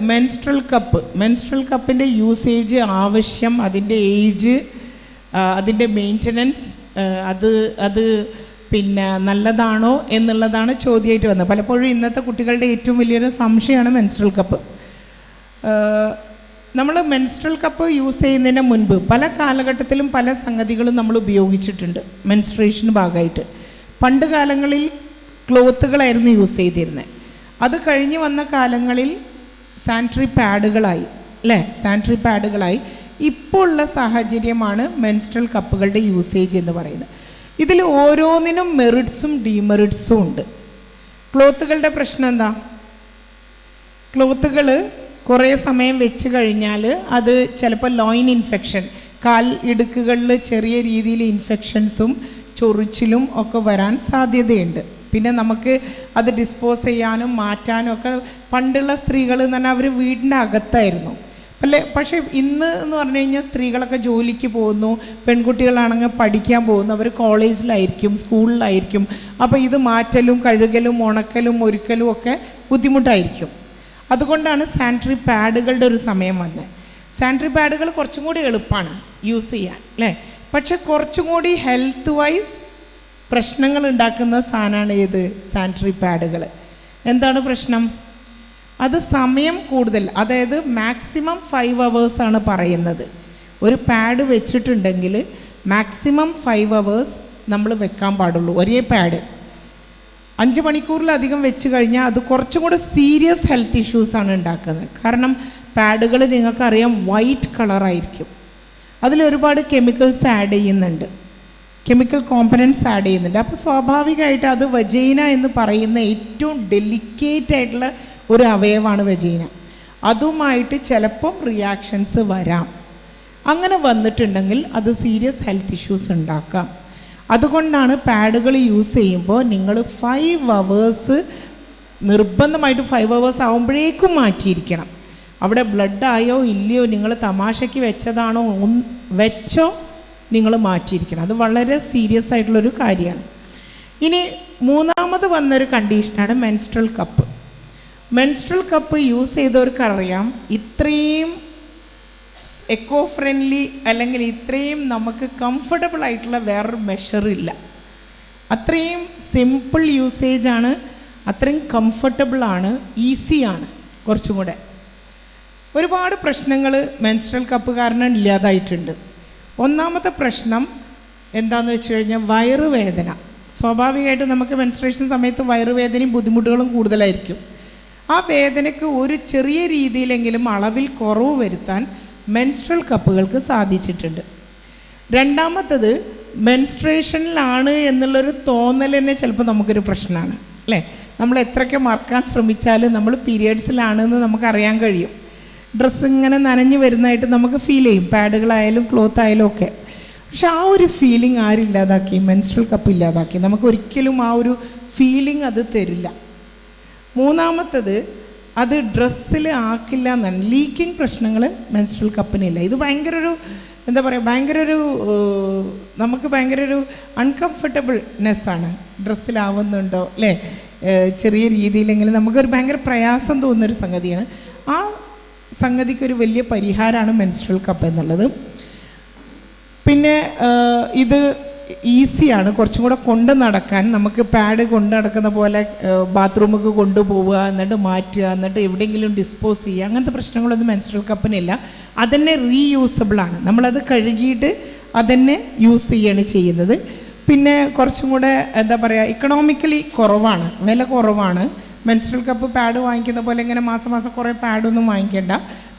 Menstrual cup menstrual കപ്പിന്റെ usage ആവശ്യം അതിന്റെ ഏജ് അതിന്റെ മെയിന്റനൻസ് അത് അത് പിന്നെ നല്ലതാണോ എന്നുള്ളതാണ് ചോദ്യമായിട്ട് വന്നത്. പലപ്പോഴും ഇന്നത്തെ കുട്ടികളുടെ ഏറ്റവും വലിയൊരു സംശയമാണ് മെൻസ്ട്രൽ കപ്പ് നമ്മൾ മെൻസ്ട്രൽ കപ്പ് യൂസ് ചെയ്യുന്നതിന് മുൻപ് പല കാലഘട്ടത്തിലും പല സംഗതികളും നമ്മൾ ഉപയോഗിച്ചിട്ടുണ്ട് മെൻസ്ട്രേഷന് ഭാഗമായിട്ട്. പണ്ട് കാലങ്ങളിൽ ക്ലോത്തുകളായിരുന്നു യൂസ് ചെയ്തിരുന്നത് അത് കഴിഞ്ഞ് വന്ന കാലങ്ങളിൽ സാനിറ്ററി പാഡുകളായി അല്ലേ? സാനിറ്ററി പാഡുകളായി ഇപ്പോൾ ഉള്ള സാഹചര്യമാണ് മെൻസ്ട്രൽ കപ്പുകളുടെ യൂസേജ് എന്ന് പറയുന്നത്. ഇതിൽ ഓരോന്നിനും മെറിറ്റ്സും ഡീമെറിറ്റ്സും ഉണ്ട്. ക്ലോത്തുകളുടെ പ്രശ്നം എന്താ? ക്ലോത്തുകൾ കുറേ സമയം വെച്ച് കഴിഞ്ഞാൽ അത് ചിലപ്പോൾ ലോയിൻ ഇൻഫെക്ഷൻ കാൽ ഇടുക്കുകളിൽ ചെറിയ രീതിയിൽ ഇൻഫെക്ഷൻസും ചൊറിച്ചിലും ഒക്കെ വരാൻ സാധ്യതയുണ്ട്. പിന്നെ നമുക്ക് അത് ഡിസ്പോസ് ചെയ്യാനും മാറ്റാനും ഒക്കെ പണ്ടുള്ള സ്ത്രീകൾ എന്ന് പറഞ്ഞാൽ അവർ വീടിന്റെ അകത്തായിരുന്നു. അല്ലേ? പക്ഷേ ഇന്ന് എന്ന് പറഞ്ഞു കഴിഞ്ഞാൽ സ്ത്രീകളൊക്കെ ജോലിക്ക് പോകുന്നു പെൺകുട്ടികളാണെങ്കിൽ പഠിക്കാൻ പോകുന്നു അവർ കോളേജിലായിരിക്കും സ്കൂളിലായിരിക്കും. അപ്പോൾ ഇത് മാറ്റലും കഴുകലും ഉണക്കലും ഒരുക്കലും ഒക്കെ ബുദ്ധിമുട്ടായിരിക്കും. അതുകൊണ്ടാണ് സാനിറ്ററി പാഡുകളുടെ ഒരു സമയം വന്നത് സാനിറ്ററി പാഡുകൾ കുറച്ചും കൂടി എളുപ്പമാണ് യൂസ് ചെയ്യാൻ അല്ലേ? പക്ഷെ കുറച്ചും കൂടി ഹെൽത്ത് വൈസ് പ്രശ്നങ്ങൾ ഉണ്ടാക്കുന്ന സാധനമാണ് ഏത്? സാനിറ്ററി പാഡുകൾ. എന്താണ് പ്രശ്നം? അത് സമയം കൂടുതൽ അതായത് മാക്സിമം ഫൈവ് അവേഴ്സാണ് പറയുന്നത്. ഒരു പാഡ് വെച്ചിട്ടുണ്ടെങ്കിൽ മാക്സിമം ഫൈവ് അവേഴ്സ് നമ്മൾ വെക്കാൻ പാടുള്ളൂ ഒരേ പാഡ്. അഞ്ച് മണിക്കൂറിലധികം വെച്ച് കഴിഞ്ഞാൽ അത് കുറച്ചും കൂടെ സീരിയസ് ഹെൽത്ത് ഇഷ്യൂസാണ് ഉണ്ടാക്കുന്നത്. കാരണം പാഡുകൾ നിങ്ങൾക്കറിയാം വൈറ്റ് കളറായിരിക്കും അതിൽ ഒരുപാട് കെമിക്കൽസ് ആഡ് ചെയ്യുന്നുണ്ട്. കെമിക്കൽ കോമ്പനൻസ് ആഡ് ചെയ്യുന്നുണ്ട്. അപ്പോൾ സ്വാഭാവികമായിട്ട് അത് വജൈന എന്ന് പറയുന്ന ഏറ്റവും ഡെലിക്കേറ്റ് ആയിട്ടുള്ള ഒരു അവയവമാണ് വജൈന അതുമായിട്ട് ചിലപ്പം റിയാക്ഷൻസ് വരാം. അങ്ങനെ വന്നിട്ടുണ്ടെങ്കിൽ അത് സീരിയസ് ഹെൽത്ത് ഇഷ്യൂസ് ഉണ്ടാക്കാം. അതുകൊണ്ടാണ് പാഡുകൾ യൂസ് ചെയ്യുമ്പോൾ നിങ്ങൾ ഫൈവ് അവേഴ്സ് നിർബന്ധമായിട്ട് ഫൈവ് അവേഴ്സ് ആകുമ്പോഴേക്കും മാറ്റിയിരിക്കണം. അവിടെ ബ്ലഡ് ആയോ ഇല്ലയോ നിങ്ങൾ തമാശയ്ക്ക് വെച്ചതാണോ വെച്ചോ നിങ്ങൾ മാറ്റിയിരിക്കണം. അത് വളരെ സീരിയസ് ആയിട്ടുള്ളൊരു കാര്യമാണ്. ഇനി മൂന്നാമത് വന്നൊരു കണ്ടീഷനാണ് menstrual cup menstrual cup use ചെയ്തവർക്കറിയാം ഇത്രയും എക്കോ ഫ്രണ്ട്ലി അല്ലെങ്കിൽ ഇത്രയും നമുക്ക് കംഫർട്ടബിൾ ആയിട്ടുള്ള വേറൊരു മെഷർ ഇല്ല. അത്രയും സിമ്പിൾ യൂസേജ് ആണ് അത്രയും കംഫർട്ടബിളാണ് ഈസിയാണ് കുറച്ചും കൂടെ. ഒരുപാട് പ്രശ്നങ്ങൾ മെൻസ്ട്രൽ കപ്പ് കാരണം ഇല്ലാതായിട്ടുണ്ട് ഒന്നാമത്തെ പ്രശ്നം എന്താണെന്ന് വെച്ച് കഴിഞ്ഞാൽ വയറുവേദന. സ്വാഭാവികമായിട്ട് നമുക്ക് മെൻസ്ട്രേഷൻ സമയത്ത് വയറുവേദനയും ബുദ്ധിമുട്ടുകളും കൂടുതലായിരിക്കും. ആ വേദനയ്ക്ക് ഒരു ചെറിയ രീതിയിലെങ്കിലും അളവിൽ കുറവ് വരുത്താൻ മെൻസ്ട്രൽ കപ്പുകൾക്ക് സാധിച്ചിട്ടുണ്ട്. രണ്ടാമത്തത് മെൻസ്ട്രേഷനിലാണ് എന്നുള്ളൊരു തോന്നൽ തന്നെ ചിലപ്പോൾ നമുക്കൊരു പ്രശ്നമാണ് അല്ലേ? നമ്മൾ എത്രയൊക്കെ മറക്കാൻ ശ്രമിച്ചാലും നമ്മൾ പീരിയഡ്സിലാണെന്ന് നമുക്കറിയാൻ കഴിയും. ഡ്രസ്സ് ഇങ്ങനെ നനഞ്ഞു വരുന്നതായിട്ട് നമുക്ക് ഫീൽ ചെയ്യും. പാഡുകളായാലും ക്ലോത്ത് ആയാലും ഒക്കെ. പക്ഷെ ആ ഒരു ഫീലിംഗ് ആരില്ലാതാക്കി മെൻസ്ട്രൽ കപ്പ് ഇല്ലാതാക്കി. നമുക്ക് ഒരിക്കലും ആ ഒരു ഫീലിംഗ് അത് തരില്ല. മൂന്നാമത്തത് അത് ഡ്രസ്സിൽ ആക്കില്ല എന്നാണ്. ലീക്കിംഗ് പ്രശ്നങ്ങൾ മെൻസ്ട്രൽ കപ്പിനില്ല ഇത് ഭയങ്കര ഒരു എന്താ പറയുക ഭയങ്കര ഒരു നമുക്ക് ഭയങ്കര ഒരു അൺകംഫർട്ടബിൾനെസ്സാണ് ഡ്രസ്സിലാവുന്നുണ്ടോ അല്ലേ ചെറിയ രീതിയിലെങ്കിലും നമുക്കൊരു ഭയങ്കര പ്രയാസം തോന്നുന്നൊരു സംഗതിയാണ്. ആ സംഗതിക്കൊരു വലിയ പരിഹാരമാണ് മെൻസ്ട്രൽ കപ്പ് എന്നുള്ളത്. പിന്നെ ഇത് ഈസിയാണ് കുറച്ചും കൂടെ കൊണ്ട് നടക്കാൻ. നമുക്ക് പാഡ് കൊണ്ട് നടക്കുന്ന പോലെ ബാത്റൂമൊക്കെ കൊണ്ടുപോവുക എന്നിട്ട് മാറ്റുക എന്നിട്ട് എവിടെയെങ്കിലും ഡിസ്പോസ് ചെയ്യുക. അങ്ങനത്തെ പ്രശ്നങ്ങളൊന്നും മെൻസ്ട്രൽ കപ്പിനില്ല അതന്നെ റീയൂസബിൾ ആണ്. നമ്മളത് കഴുകിയിട്ട് അതന്നെ യൂസ് ചെയ്യാണ് ചെയ്യുന്നത്. പിന്നെ കുറച്ചും കൂടെ എന്താ പറയുക ഇക്കണോമിക്കലി കുറവാണ്. വില കുറവാണ്. മെൻസ്ട്രൽ കപ്പ് പാഡ് വാങ്ങിക്കുന്ന പോലെ ഇങ്ങനെ മാസം മാസം കുറേ പാഡൊന്നും വാങ്ങിക്കേണ്ട.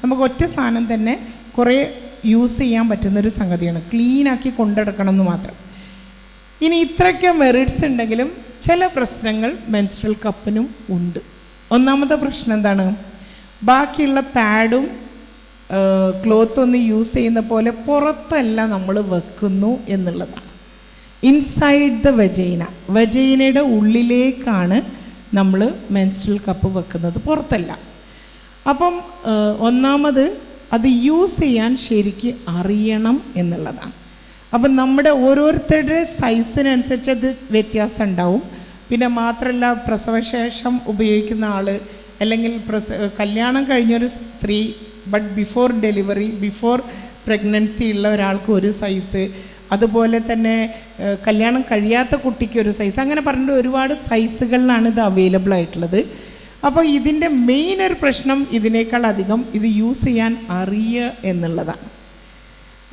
നമുക്ക് ഒറ്റ സാധനം തന്നെ കുറേ യൂസ് ചെയ്യാൻ പറ്റുന്നൊരു സംഗതിയാണ്. ക്ലീനാക്കി കൊണ്ടെടുക്കണം എന്ന് മാത്രം. ഇനി ഇത്രയ്ക്ക് മെറിറ്റ്സ് ഉണ്ടെങ്കിലും ചില പ്രശ്നങ്ങൾ മെൻസ്ട്രൽ കപ്പിനും ഉണ്ട്. ഒന്നാമത്തെ പ്രശ്നം എന്താണ്? ബാക്കിയുള്ള പാഡും ക്ലോത്ത് ഒന്ന് യൂസ് ചെയ്യുന്ന പോലെ പുറത്തല്ല നമ്മൾ വെക്കുന്നു എന്നുള്ളതാണ്. ഇൻസൈഡ് ദ വജൈന വജൈനയുടെ ഉള്ളിലേക്കാണ് നമ്മൾ മെൻസ്ട്രൽ കപ്പ് വെക്കുന്നത് പുറത്തല്ല. അപ്പം ഒന്നാമത് അത് യൂസ് ചെയ്യാൻ ശരിക്ക് അറിയണം എന്നുള്ളതാണ്. അപ്പം നമ്മുടെ ഓരോരുത്തരുടെ സൈസിനനുസരിച്ച് അത് വ്യത്യാസം ഉണ്ടാവും. പിന്നെ മാത്രമല്ല പ്രസവശേഷം ഉപയോഗിക്കുന്ന ആൾ അല്ലെങ്കിൽ പ്രസ കല്യാണം കഴിഞ്ഞൊരു സ്ത്രീ but before delivery before pregnancy ഉള്ള ഒരാൾക്ക് ഒരു സൈസ് അതുപോലെ തന്നെ കല്യാണം കഴിയാത്ത കുട്ടിക്ക് ഒരു സൈസ് അങ്ങനെ പറഞ്ഞിട്ട് ഒരുപാട് സൈസുകളിലാണ് ഇത് അവൈലബിൾ ആയിട്ടുള്ളത്. അപ്പോൾ ഇതിന്റെ മെയിൻ ഒരു പ്രശ്നം ഇതിനേക്കാൾ അധികം ഇത് യൂസ് ചെയ്യാൻ അറിയുക എന്നുള്ളതാണ്.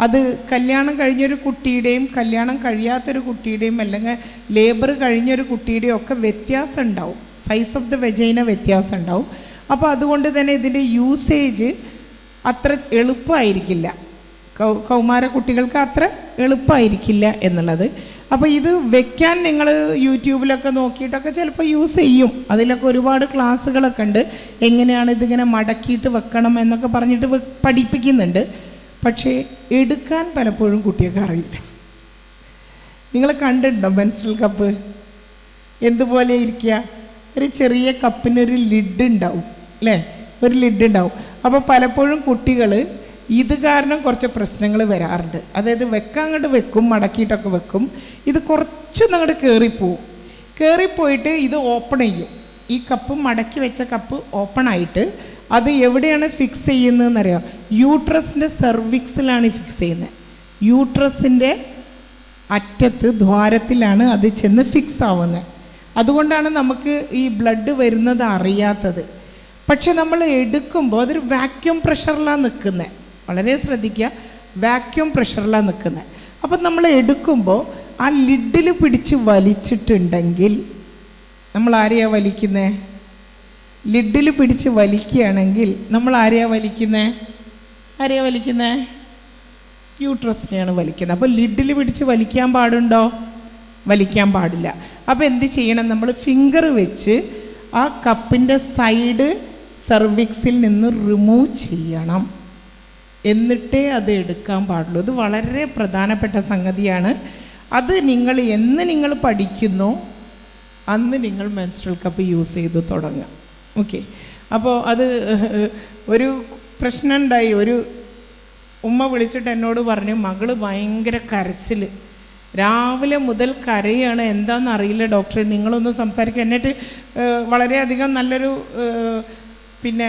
അത് കല്യാണം കഴിഞ്ഞൊരു കുട്ടിയുടെയും കല്യാണം കഴിയാത്തൊരു കുട്ടിയുടെയും അല്ലെങ്കിൽ ലേബർ കഴിഞ്ഞൊരു കുട്ടിയുടെയും ഒക്കെ വ്യത്യാസം ഉണ്ടാവും. സൈസ് ഓഫ് ദ വെജൈന വ്യത്യാസം ഉണ്ടാവും. അപ്പോൾ അതുകൊണ്ട് തന്നെ ഇതിന്റെ യൂസേജ് അത്ര എളുപ്പമായിരിക്കില്ല. കൗമാര കുട്ടികൾക്ക് അത്ര എളുപ്പമായിരിക്കില്ല എന്നുള്ളത്. അപ്പോൾ ഇത് വെക്കാൻ നിങ്ങൾ യൂട്യൂബിലൊക്കെ നോക്കിയിട്ടൊക്കെ ചിലപ്പോൾ യൂസ് ചെയ്യും. അതിലൊക്കെ ഒരുപാട് ക്ലാസ്സുകളൊക്കെ ഉണ്ട്. എങ്ങനെയാണ് ഇതിങ്ങനെ മടക്കിയിട്ട് വെക്കണം എന്നൊക്കെ പറഞ്ഞിട്ട് പഠിപ്പിക്കുന്നുണ്ട്. പക്ഷേ എടുക്കാൻ പലപ്പോഴും കുട്ടിയൊക്കെ അറിയില്ല. നിങ്ങൾ കണ്ടിട്ടുണ്ടോ മെൻസ്ട്രൽ കപ്പ്? എന്തുപോലെ ഇരിക്കുക ഒരു ചെറിയ കപ്പിനൊരു ലിഡ് ഉണ്ടാവും അല്ലേ? ഒരു ലിഡ് ഉണ്ടാവും. അപ്പോൾ പലപ്പോഴും കുട്ടികൾ ഇത് കാരണം കുറച്ച് പ്രശ്നങ്ങൾ വരാറുണ്ട്. അതായത് വെക്കാൻ അങ്ങോട്ട് വെക്കും മടക്കിയിട്ടൊക്കെ വെക്കും. ഇത് കുറച്ചൊന്നും അങ്ങോട്ട് കയറിപ്പോവും കയറിപ്പോയിട്ട് ഇത് ഓപ്പൺ ചെയ്യും. ഈ കപ്പ് മടക്കി വെച്ച കപ്പ് ഓപ്പൺ ആയിട്ട് അത് എവിടെയാണ് ഫിക്സ് ചെയ്യുന്നതെന്ന് അറിയാം യൂട്രസിന്റെ സെർവിക്സിലാണ് ഫിക്സ് ചെയ്യുന്നത്. യൂട്രസിന്റെ അറ്റത്ത് ദ്വാരത്തിലാണ് അത് ചെന്ന് ഫിക്സ് ആവുന്നത്. അതുകൊണ്ടാണ് നമുക്ക് ഈ ബ്ലഡ് വരുന്നത് അറിയാത്തത്. പക്ഷെ നമ്മൾ എടുക്കുമ്പോൾ അതൊരു വാക്യൂം പ്രഷറിലാണ് നിൽക്കുന്നത്. വളരെ ശ്രദ്ധിക്കുക. വാക്യൂം പ്രഷറിലാണ് നിൽക്കുന്നത് അപ്പം നമ്മൾ എടുക്കുമ്പോൾ ആ ലിഡിൽ പിടിച്ച് വലിച്ചിട്ടുണ്ടെങ്കിൽ നമ്മൾ ആരെയാ വലിക്കുന്നത് ലിഡിൽ പിടിച്ച് വലിക്കുകയാണെങ്കിൽ നമ്മൾ ആരെയാ വലിക്കുന്നത് ആരെയാ വലിക്കുന്നത് യൂട്രസിനെയാണ് വലിക്കുന്നത്. അപ്പോൾ ലിഡിൽ പിടിച്ച് വലിക്കാൻ പാടുണ്ടോ? വലിക്കാൻ പാടില്ല. അപ്പോൾ എന്ത് ചെയ്യണം? നമ്മൾ ഫിംഗർ വെച്ച് ആ കപ്പിന്റെ സൈഡ് സർവിക്സിൽ നിന്ന് റിമൂവ് ചെയ്യണം. എന്നിട്ടേ അത് എടുക്കാൻ പാടുള്ളൂ. ഇത് വളരെ പ്രധാനപ്പെട്ട സംഗതിയാണ്. അത് നിങ്ങൾ എന്ന് നിങ്ങൾ പഠിക്കുന്നു അന്ന് നിങ്ങൾ മെൻസ്ട്രൽ കപ്പ് യൂസ് ചെയ്ത് തുടങ്ങുക. ഓക്കെ അപ്പോൾ അത് ഒരു പ്രശ്നം ഉണ്ടായി ഒരു ഉമ്മ വിളിച്ചിട്ട് എന്നോട് പറഞ്ഞു മകൾ ഭയങ്കര കരച്ചിൽ രാവിലെ മുതൽ കരയാണ്. എന്താണെന്ന് അറിയില്ല ഡോക്ടറെ. നിങ്ങളൊന്ന് സംസാരിക്കുക എന്നിട്ട് വളരെയധികം നല്ലൊരു പിന്നെ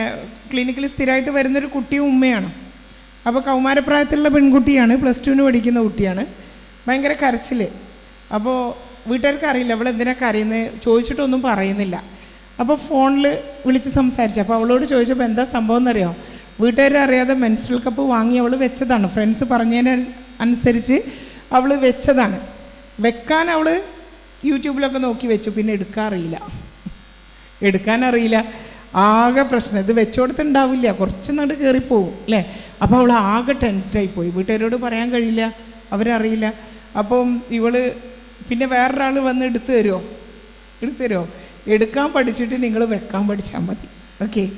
ക്ലിനിക്കിൽ സ്ഥിരമായിട്ട് വരുന്നൊരു കുട്ടിയും ഉമ്മയാണ്. അപ്പോൾ കൗമാരപ്രായത്തിലുള്ള പെൺകുട്ടിയാണ് പ്ലസ് ടുവിന് പഠിക്കുന്ന കുട്ടിയാണ്. ഭയങ്കര കരച്ചിൽ അപ്പോൾ വീട്ടുകാർക്ക് അറിയില്ല അവൾ എന്തിനാ കരയുന്നത് ചോദിച്ചിട്ടൊന്നും പറയുന്നില്ല. അപ്പോൾ ഫോണിൽ വിളിച്ച് സംസാരിച്ചു. അപ്പോൾ അവളോട് ചോദിച്ചപ്പോൾ എന്താ സംഭവം എന്നറിയോ? വീട്ടുകാർ അറിയാതെ മെൻസ്ട്രൽ കപ്പ് വാങ്ങി അവൾ വെച്ചതാണ്. ഫ്രണ്ട്സ് പറഞ്ഞതിന് അനുസരിച്ച് അവൾ വെച്ചതാണ്. വെക്കാൻ അവൾ യൂട്യൂബിലൊക്കെ നോക്കി വെച്ചു. പിന്നെ എടുക്കാറിയില്ല എടുക്കാൻ അറിയില്ല. ആകെ പ്രശ്നം. ഇത് വെച്ചോടത്തുണ്ടാവില്ല. കുറച്ച് നാട് കയറിപ്പോവും അല്ലേ? അപ്പോൾ അവൾ ആകെ ടെൻസ്ഡായി പോയി. വീട്ടുകാരോട് പറയാൻ കഴിയില്ല അവരറിയില്ല. അപ്പം ഇവൾ പിന്നെ വേറൊരാൾ വന്ന് എടുത്തു തരുമോ എടുത്തു തരുമോ എടുക്കാൻ പഠിച്ചിട്ട് നിങ്ങൾ വെക്കാൻ പഠിച്ചാൽ മതി. ഓക്കെ?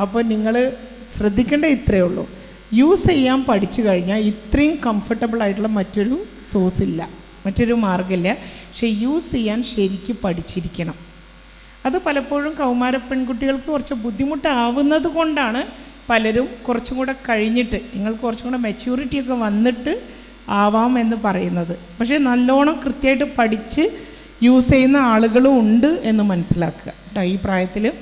അപ്പോൾ നിങ്ങൾ ശ്രദ്ധിക്കേണ്ട ഇത്രയേ ഉള്ളൂ. യൂസ് ചെയ്യാൻ പഠിച്ചു കഴിഞ്ഞാൽ ഇത്രയും കംഫർട്ടബിൾ ആയിട്ടുള്ള മറ്റൊരു സോഴ്സ് ഇല്ല. മറ്റൊരു മാർഗമില്ല. പക്ഷേ യൂസ് ചെയ്യാൻ ശരിക്കും പഠിച്ചിരിക്കണം. അത് പലപ്പോഴും കൗമാര പെൺകുട്ടികൾക്ക് കുറച്ച് ബുദ്ധിമുട്ടാവുന്നത് കൊണ്ടാണ് പലരും കുറച്ചും കൂടെ കഴിഞ്ഞിട്ട് നിങ്ങൾക്ക് കുറച്ചും കൂടെ മെച്യൂരിറ്റിയൊക്കെ വന്നിട്ട് ആവാം എന്ന് പറയുന്നത്. പക്ഷേ നല്ലോണം കൃത്യമായിട്ട് പഠിച്ച് യൂസ് ചെയ്യുന്ന ആളുകളും ഉണ്ട് എന്ന് മനസ്സിലാക്കുക. കേട്ടോ ഈ പ്രായത്തിൽ